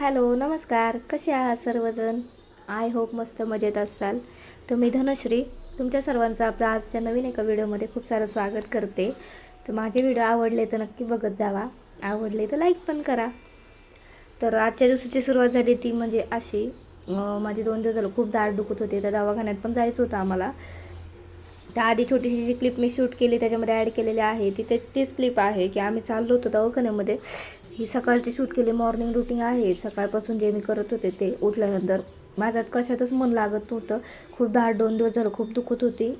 Hello नमस्कार. कसे आहात सर्वजण? आय होप मस्त मजेत असाल. तर मी धनश्री तुमच्या सर्वांचं आपलं आजच्या नवीन एका व्हिडिओमध्ये खूप सारं स्वागत करते. तर माझे व्हिडिओ आवडले तर नक्की बघत जावा. आवडले तर लाईक पण करा. तर आजच्या दिवसाची सुरुवात झाली ती म्हणजे अशी माझे दोन दिवस झालं खूप दाट दुखत होते. त्या दवाखान्यात पण जायचं होतं आम्हाला. त्या आधी छोटीशी जी क्लिप मी शूट केली त्याच्यामध्ये ॲड केलेली आहे तिथे तीच क्लिप आहे की आम्ही चाललो होतो दवाखान्यामध्ये. ही सकाळची शूट केली मॉर्निंग रुटीन आहे. सकाळपासून जे मी करत होते ते उठल्यानंतर माझ्याच कशातच मन लागत नव्हतं. खूप दाढ दोन दिवस झालं खूप दुखत होती.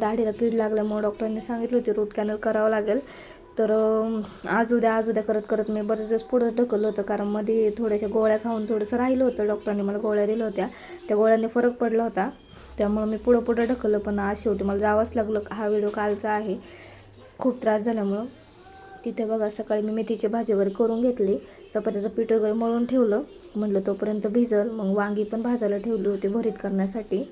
दाढीला कीड लागल्यामुळे डॉक्टरांनी सांगितलं होती रूट कॅनल करावं लागेल. तर आज उद्या आज उद्या करत करत मी बरेच दिवस पुढं ढकललं होतं. कारण मध्ये थोड्याशा गोळ्या खाऊन थोडंसं राहिलं होतं. डॉक्टरांनी मला गोळ्या दिल्या होत्या. त्या गोळ्यांनी फरक पडला होता. त्यामुळं मी पुढं पुढं ढकललं. पण आज शेवटी मला जावंच लागलं. हा व्हिडिओ कालचा आहे. खूप त्रास झाल्यामुळं. तिथे बघा सकाळी मी मेथीची भाजी वगैरे करून घेतली. चपात्याचं पीठ वगैरे मळून ठेवलं. म्हटलं तोपर्यंत भिजल. मग वांगी पण भाजायला ठेवली होती भरीत करण्यासाठी.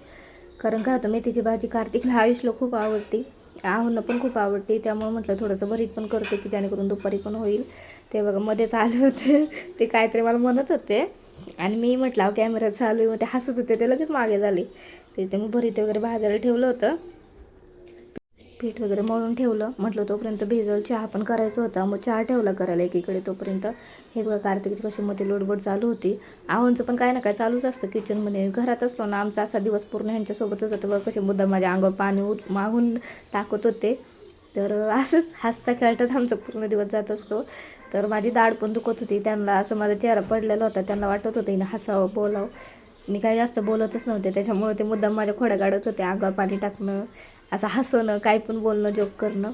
कारण काय होतं मेथीची भाजी कार्तिकला आयुषला खूप आवडती. आहूंना पण खूप आवडते. त्यामुळे म्हटलं थोडंसं भरीत पण करते की जेणेकरून दुपारी पण होईल. ते बघा मध्येच आले होते. ते काहीतरी मला म्हणत होते. आणि मी म्हटलं अहो कॅमेरा चालू आहे. मग ते हसत होते. ते लगेच मागे झाले. तिथे मी भरीत वगैरे भाजायला ठेवलं होतं. पीठ वगैरे मळून ठेवलं. म्हटलं तोपर्यंत भिजल चहा पण करायचा होता. मग चहा ठेवला करायला एकीकडे तोपर्यंत. हे बघा कार्तिकची कशी मोठी लोडबड चालू होती. आहोंचं पण काय ना काय चालूच असतं किचनमध्ये घरात असलो ना आमचा असा दिवस पूर्ण ह्यांच्यासोबतच होतं. बघा कसे मुद्दा माझ्या अंगावर पाणी उत मागून टाकत होते. तर असंच हसता खेळताच आमचा पूर्ण दिवस जात असतो. तर माझी दाढ पण दुखत होती. त्यांना असं माझा चेहरा पडलेला होता. त्यांना वाटत होतं हिनं हसावं बोलावं. मी काही जास्त बोलतच नव्हते. त्याच्यामुळे ते मुद्दाम माझ्या खोड्या काढत होते. अंगावर पाणी टाकणं असं हसणं काय पण बोलणं जोक करणं.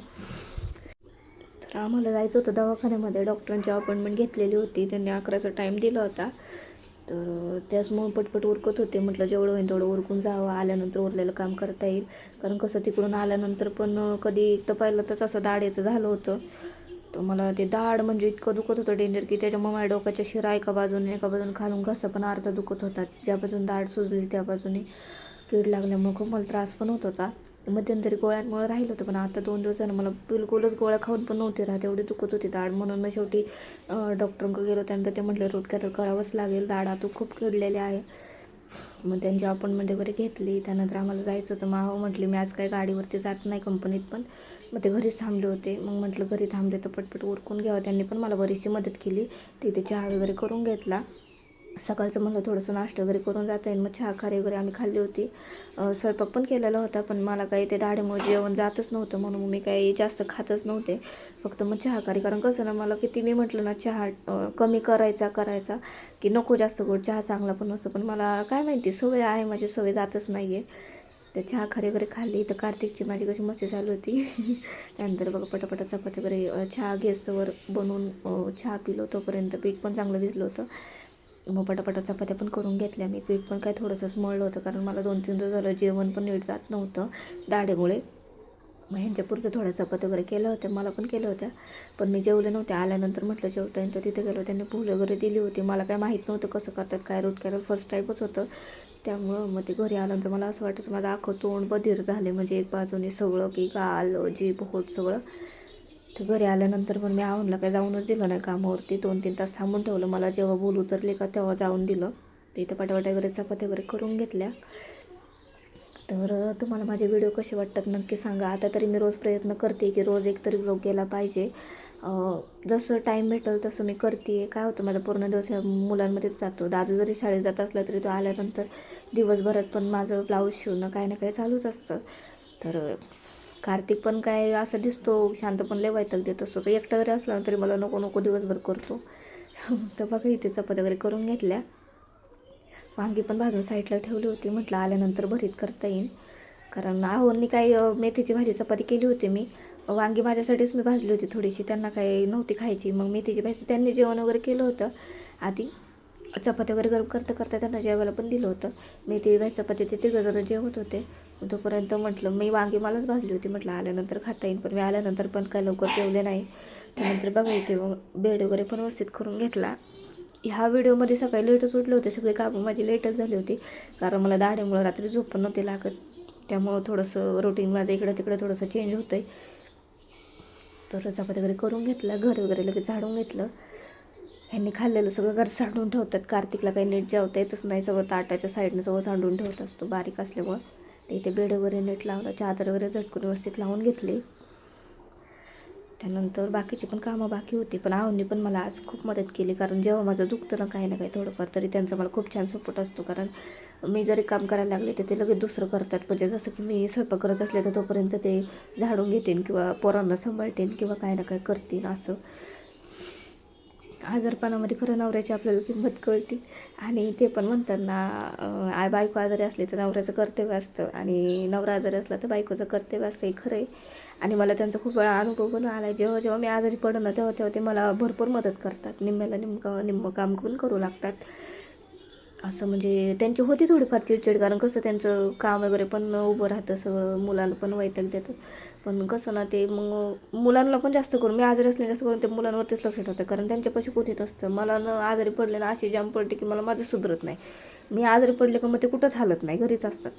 तर आम्हाला जायचं होतं दवाखान्यामध्ये. डॉक्टरांची अपॉइंटमेंट घेतलेली होती. त्यांनी अकराचा टाईम दिला होता. तर त्याचमुळं पटपट उरकत होते. म्हटलं जेवढं होईल तेवढं उरकून जावं. आल्यानंतर उरलेलं काम करता येईल. कारण कसं तिकडून आल्यानंतर पण कधी एक तर पहिलं तर असं दाढेचं झालं होतं. तर मला ते दाढ म्हणजे इतकं दुखत होतं डेंजर की त्याच्यामुळे माझ्या डोक्याच्या शिरा एका बाजूने एका बाजूने खालून घसा पण अर्धा दुखत होता. ज्या बाजून दाढ सुजली त्या बाजूने कीड लागल्यामुळे खूप मला त्रास पण होत होता. मध्यंतरी गोळ्यांमुळे राहिलं होतं पण आता दोन दिवस झालं मला बिलकुलच गोळ्या खाऊन पण नव्हते राहत एवढी दुखत होती दाढ. म्हणून मग शेवटी डॉक्टरांकडे गेलो त्यानंतर ते म्हटलं रूट कॅर करावंच लागेल दाढ आता खूप किडलेली आहे. मग त्यांची अपॉइंटमेंट वगैरे घेतली त्यानंतर आम्हाला जायचं होतं. मग म्हटली मी आज काय गाडीवरती जात नाही कंपनीत पण. मग ते घरीच थांबले होते. मग म्हटलं घरी थांबले तर पटपट उरकून घ्यावं. त्यांनी पण मला बरीचशी मदत केली. तिथे चहा वगैरे करून घेतला. सकाळचं म्हणलं थोडंसं नाश्ता वगैरे करून जाता येईल. मग चहा खारी वगैरे आम्ही खाल्ली होती. स्वयंपाक पण केलेला होता पण मला काही ते दाढेमुळे जेवण जातच नव्हतं म्हणून मी काही जास्त खातच नव्हते. फक्त मग चहा खारी. कारण कसं ना मला किती मी म्हटलं ना चहा कमी करायचा करायचा की नको जास्त गोड. चहा चांगला पण नसतो. पण मला काय माहिती सवय आहे माझी सवय जातच नाही आहे तर चहा खारी वगैरे खाल्ली. तर कार्तिकची माझी कशी मस्ती चालू होती. त्यानंतर बघा पटापटा चपाती वगैरे चहा गॅसवर बनवून चहा पिलो. तोपर्यंत पीठ पण चांगलं भिजलं होतं. मग पटापटा चपात्या पण करून घेतल्या. मी पीठ पण काय थोडंसंच मळलं होतं कारण मला दोन तीन दिवस झालं जेवण पण नीट जात नव्हतं. दाढेमुळे मग ह्यांच्यापुरतं थोड्या चपात्या वगैरे केल्या होत्या मला पण केल्या होत्या. पण मी जेवले नव्हते. आल्यानंतर म्हटलं जेवता येईल तर तिथे गेलो. त्यांनी फुलं वगैरे दिली होती. मला काय माहीत नव्हतं कसं करतात काय रूट कॅरल फर्स्ट टाईपच होतं. त्यामुळं मग ते घरी आल्यानंतर मला असं वाटायचं माझं आखं तोंड बधीर झाले म्हणजे एक बाजूने सगळं की गाल जीभ होट सगळं. तर घरी आल्यानंतर पण मी आवडलं काय जाऊनच दिलं नाही कामावरती. दोन तीन तास थांबून ठेवलं. मला जेव्हा बोल उतरले का तेव्हा जाऊन दिलं. तर इथं पटापटा वगैरे चपात्या वगैरे करून घेतल्या. तर तुम्हाला माझे व्हिडिओ कसे वाटतात नक्की सांगा. आता तरी मी रोज प्रयत्न करते की रोज एक तरी व्लॉग गेला पाहिजे जसं टाईम भेटेल तसं मी करते काय होतं माझा पूर्ण दिवस ह्या मुलांमध्येच जातो. दादू जरी शाळेत जात असला तरी तो आल्यानंतर दिवसभरात पण माझं ब्लाऊज शिवणं काही ना काही चालूच असतं. तर कार्तिक पण काय असं दिसतो शांत पण लय वैताग देत असतो. तो एकटा जरी असला तरी मला नको नको दिवसभर करतो. तर बघा इथे चपात्या वगैरे करून घेतल्या. वांगी पण भाजून साईडला ठेवली होती. म्हटलं आल्यानंतर भरीत करता येईल कारण आहोंनी काही मेथीची भाजी चपाती केली होती मी. वांगी माझ्यासाठीच मी भाजली होती थोडीशी. त्यांना काही नव्हती खायची. मग मेथीची भाजी त्यांनी जेवण वगैरे केलं होतं. आधी चपाती वगैरे गरम करता करता त्यांना जेवायला पण दिलं होतं. मेथी भाजी चपाती ते तिघं जरा जेवत होते. मग तोपर्यंत म्हटलं मी वांगी मलाच भाजली होती म्हटलं आल्यानंतर खाता येईल पण मी आल्यानंतर पण काय लवकर जेवले नाही. त्यानंतर बघा इथे मग बेड वगैरे पण व्यवस्थित करून घेतला. ह्या व्हिडिओमध्ये सकाळी लेटच उठले होते सगळे कामं माझी लेटच झाली होती कारण मला दाढेमुळं रात्री झोप पण नव्हती लागत. त्यामुळं थोडंसं रुटीन माझं इकडं तिकडं थोडंसं चेंज होतं आहे तर चपाती वगैरे करून घेतला घर वगैरे लगेच झाडून घेतलं. ह्यांनी खाल्लेलं सगळं घर सांडून ठेवतात. कार्तिकला काही नीट जेवता येतच नाही सगळं ताटाच्या साईडनं सगळं सांडून ठेवत असतो बारीक असल्यामुळं. इथे बेड वगैरे नीट लावलं चादर वगैरे झटकून व्यवस्थित लावून घेतली. त्यानंतर बाकीची पण कामं बाकी होती पण आहोंनी पण मला आज खूप मदत केली कारण जेव्हा माझं दुखतं ना काही ना काही थोडंफार तरी त्यांचा मला खूप छान सपोर्ट असतो. कारण मी जरी काम करायला लागले तर ते लगेच दुसरं करतात. म्हणजे जसं की मी स्वयंपाक करत असले तर तोपर्यंत ते झाडून घेतील किंवा पोरांना सांभाळतील किंवा काही ना काही करतील असं. आजारपणामध्ये खरं नवऱ्याची आपल्याला किंमत कळते. आणि ते पण म्हणताना आय बायको आजारी असली तर नवऱ्याचं कर्तव्य असतं. आणि नवरा आजारी असला तर बायकोचं कर्तव्य असतं हे खरं आहे. आणि मला त्यांचा खूप वेळा अनुभव पण आला आहे जेव्हा जेव्हा मी आजारी पडलं ना तेव्हा तेव्हा ते मला भरपूर मदत करतात. निम्म्याला निमकं निम्मं काम करून करू लागतात. असं म्हणजे त्यांची होती थोडीफार चिडचिड कारण कसं त्यांचं काम वगैरे पण उभं राहतं सगळं मुलांना पण वैताग देतात. पण कसं ना ते मग मुलांना पण जास्त करून मी आजारी असले जास्त करून ते मुलांवरतीच लक्ष ठेवतं कारण त्यांच्यापाशी कुठेच असतं. मला न आजारी पडले ना अशी जाम पडते की मला माझं सुधरत नाही. मी आजारी पडले का मग ते कुठंच हालत नाही घरीच असतात.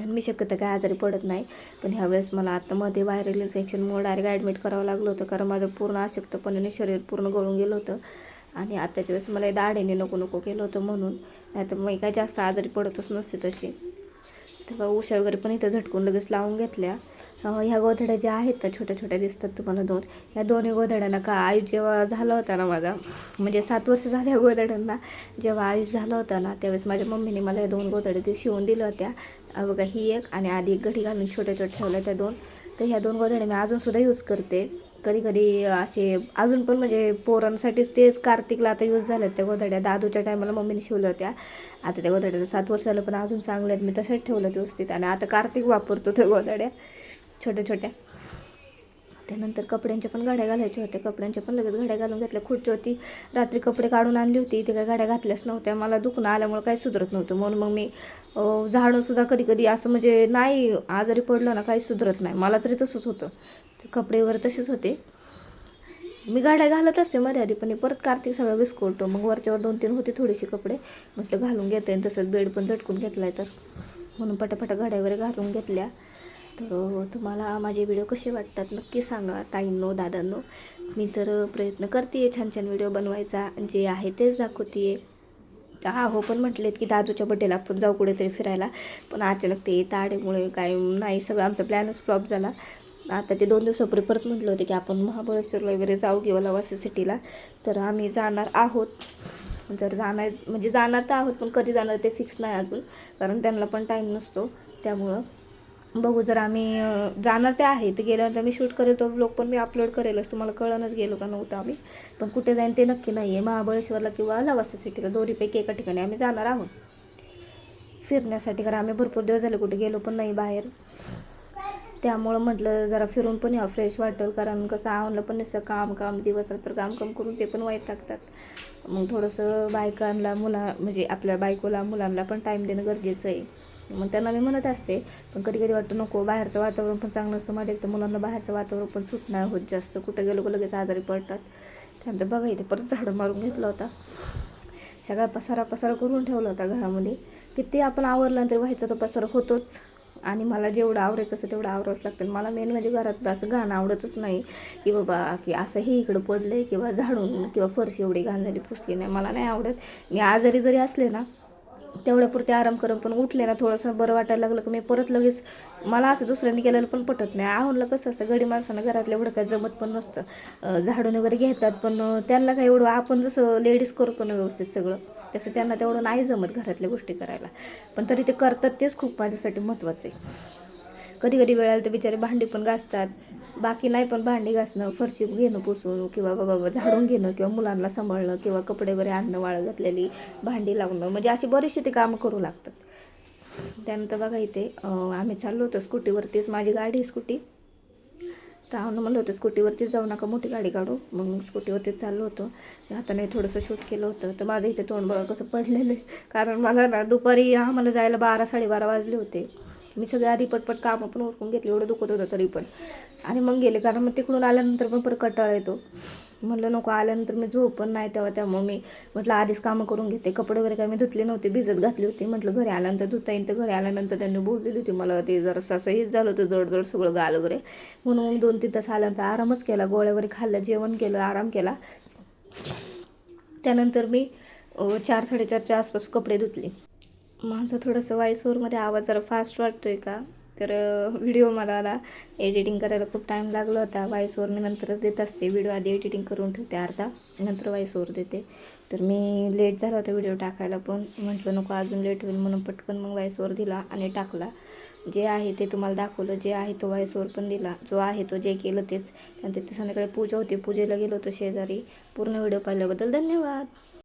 आणि मी शक्यतो काय आजारी पडत नाही. पण ह्यावेळेस मला आता मध्ये व्हायरल इन्फेक्शनमुळे डायरेक्ट ॲडमिट करावं लागलं होतं. कारण माझं पूर्ण अशक्तपणाने शरीर पूर्ण गळून गेलं होतं. आणि आत्ताच्या वेळेस मला दाढेने नको नको केलं होतं म्हणून. नाही तर मी काय जास्त आजारी पडतच नसते तशी. तेव्हा उशा वगैरे पण इथं झटकून लगेच लावून घेतल्या. ह्या गोधड्या ज्या आहेत ना छोट्या छोट्या दिसतात तुम्हाला दोन. ह्या दोन्ही गोधड्यांना का आयुष जेव्हा झाला होता ना माझा म्हणजे सात वर्ष झाल्या गोधड्यांना जेव्हा आयुष झाला होता ना त्यावेळेस माझ्या मम्मीने मला या दोन गोधड्या ते शिवून दिल्या होत्या. बघा ही एक आणि आधी एक घडी घालून छोट्या छोट्या ठेवल्या त्या दोन. तर ह्या दोन गोधड्या मी अजूनसुद्धा यूज करते. कधी कधी असे अजून पण म्हणजे पोरांसाठीच तेच कार्तिकला आता यूज झाल्यात त्या गोधड्या. दादूच्या टायमाला मम्मीने शिवल्या होत्या. आता त्या गोधड्या सात वर्ष झालं पण अजून चांगल्या आहेत. मी तशाच ठेवलं व्यवस्थित. आणि आता कार्तिक वापरतो त्या गोधड्या. छोट्या छोट्या. त्यानंतर कपड्यांच्या पण गाड्या घालायच्या होत्या. कपड्यांच्या पण लगेच गाड्या घालून घेतल्या. खुर्ची होती. रात्री कपडे काढून आणली होती. ते काय गाड्या घातल्याच नव्हत्या. मला दुखणं आल्यामुळे काही सुधरत नव्हतं. म्हणून मग मी झाडंसुद्धा झाडूनसुद्धा कधी कधी असं म्हणजे नाही आजारी पडलं ना काही सुधरत नाही. मला तरी तसंच होतं. ते कपडे वगैरे तसेच होते. मी गाड्या घालत असते मध्ये पण परत कार्तिक सगळं विस्कोळतो मग वरच्यावर दोन तीन होते थोडेसे कपडे. म्हटलं घालून घेते. आणि तसंच बेड पण झटकून घेतला आहे तर. म्हणून पटापटा गाड्या वगैरे घालून घेतल्या. तर तुम्हाला माझे व्हिडिओ कसे वाटतात नक्की सांगा ताईंनो दादांनो. मी तर प्रयत्न करते छान छान व्हिडिओ बनवायचा. जे आहे तेच दाखवते हा हो पण म्हटलेत की दादूच्या बड्डेला आपण जाऊ कुठेतरी फिरायला. पण अचानक ते ताडेमुळे काय नाही सगळं आमचा प्लॅनच फ्लॉप झाला. आता ते दोन दिवसापूर्वी परत म्हटलं होतं की आपण महाबळेश्वरला वगैरे जाऊ किंवा लवासी सिटीला. तर आम्ही जाणार आहोत. जर जाणार म्हणजे जाणार तर आहोत पण कधी जाणार ते फिक्स नाही अजून. कारण त्यांना पण टाईम नसतो. त्यामुळं बघू जर आम्ही जाणार ते आहे तर गेल्यानंतर मी शूट करेल तो व्लॉग पण मी अपलोड करेलच. तुम्हाला कळणच गेलो का नव्हतं आम्ही. पण कुठे जाईन ते नक्की नाही आहे महाबळेश्वरला किंवा लवासा सिटीला दोन्हीपैकी एका ठिकाणी आम्ही जाणार आहोत. फिरण्यासाठी कारण आम्ही भरपूर दिवस झाले कुठे गेलो पण नाही बाहेर. त्यामुळं म्हटलं जरा फिरून पण या फ्रेश वाटेल. कारण कसं आवडलं पण नसतं काम काम दिवस रात्र काम काम करून ते पण वाईट टाकतात मग थोडंसं बायकांना मुला म्हणजे आपल्या बायकोला मुलांना पण टाईम देणं गरजेचं आहे. मग त्यांना मी म्हणत असते पण कधी कधी वाटतं नको बाहेरचं वातावरण पण चांगलं असतं माझ्या एकतर मुलांना बाहेरचं वातावरण पण सूट नाही होत जास्त. कुठं गेलो का लगेच आजारी पडतात. त्यानंतर बघा इथे परत झाडं मारून घेतला होता. सगळा पसारा पसारा करून ठेवला होता घरामध्ये. किती आपण आवरल्यानंतर व्हायचा तो पसारा होतोच. आणि मला जेवढं आवडायचं असं तेवढं आवरावंच लागतं. मला मेन म्हणजे घरात असं घाण आवडतच नाही की बाबा की असं हे इकडं पडलं आहे किंवा झाडून किंवा फरशी एवढी घालणारी पुसली नाही. मला नाही आवडत. मी आजारी जरी असले ना तेवढ्यापुरते आराम करून पण उठले ना थोडंसं बरं वाटायला लागलं की मी परत लगेच मला असं दुसऱ्यांनी केलेलं पण पटत नाही. आवडलं कसं असतं गडी माणसानं घरातलं एवढं काय जमत पण नसतं. झाडून वगैरे घेतात पण त्यांना काय एवढं आपण जसं लेडीज करतो ना व्यवस्थित सगळं तसं त्यांना तेवढं नाही जमत घरातल्या गोष्टी करायला. पण तरी ते करतात तेच खूप माझ्यासाठी महत्त्वाचं आहे. कधी कधी वेळाला ते बिचारे भांडी पण घासतात बाकी नाही पण भांडी घासणं फरशी घेणं पुसून किंवा बाबा झाडून घेणं किंवा मुलांना सांभाळणं किंवा कपडे वगैरे आणणं वाळत घातलेली भांडी लावणं म्हणजे अशी बरीचशी ती कामं करू लागतात. त्यानंतर बघा इथे आम्ही चाललो होतो स्कूटीवरतीच. माझी गाडी आहे स्कूटी. तर आम्हाला म्हणलं होतं स्कूटीवरतीच जाऊ नका मोठी गाडी काढू. मग स्कूटीवरतीच चाललो होतो. हाताने थोडंसं शूट केलं होतं. तर माझं इथे तोंड बघा कसं पडलेलं आहे. कारण मला ना दुपारी आम्हाला जायला बारा साडेबारा वाजले होते. मी सगळे आधी पटपट कामं पण उरकून घेतली. एवढं दुखत होतं तरी पण. आणि मग गेले. कारण मग तिकडून आल्यानंतर पण परत कंटाळा येतो. म्हटलं नको आल्यानंतर मी झोप पण नाही तेव्हा त्यामुळे मी म्हटलं आधीच कामं करून घेते. कपडे वगैरे काय मी धुतले नव्हते भिजत घातली होती. म्हटलं घरी आल्यानंतर धुता येईल तर घरी आल्यानंतर त्यांनी बोललेली होती मला ते जरासं असं हेच झालं होतं जड जड सगळं गाल वगैरे. म्हणून दोन तीन तास आल्यानंतर आरामच केला. गोळ्या वगैरे खाल्लं जेवण केलं आराम केला. त्यानंतर मी चार साडेचारच्या आसपास कपडे धुतले. माझं थोडंसं व्हॉइसओवरमध्ये आवाज जरा फास्ट वाटतो आहे का? तर व्हिडिओ मला आला एडिटिंग करायला खूप टाईम लागला होता. वाईसवर मी नंतरच देत असते. व्हिडिओ आधी एडिटिंग करून ठेवते अर्धा नंतर वाईसवर देते. तर मी लेट झाला होता व्हिडिओ टाकायला पण. म्हटलं नको अजून लेट होईल म्हणून पटकन मग वाईसवर दिला आणि टाकला. जे आहे ते तुम्हाला दाखवलं. जे आहे तो वायसवर पण दिला. जो आहे तो जे केलं तेच. त्यानंतर ते संध्याकाळी पूजा होती. पूजेला गेलो होतो शेजारी. पूर्ण व्हिडिओ पाहिल्याबद्दल धन्यवाद.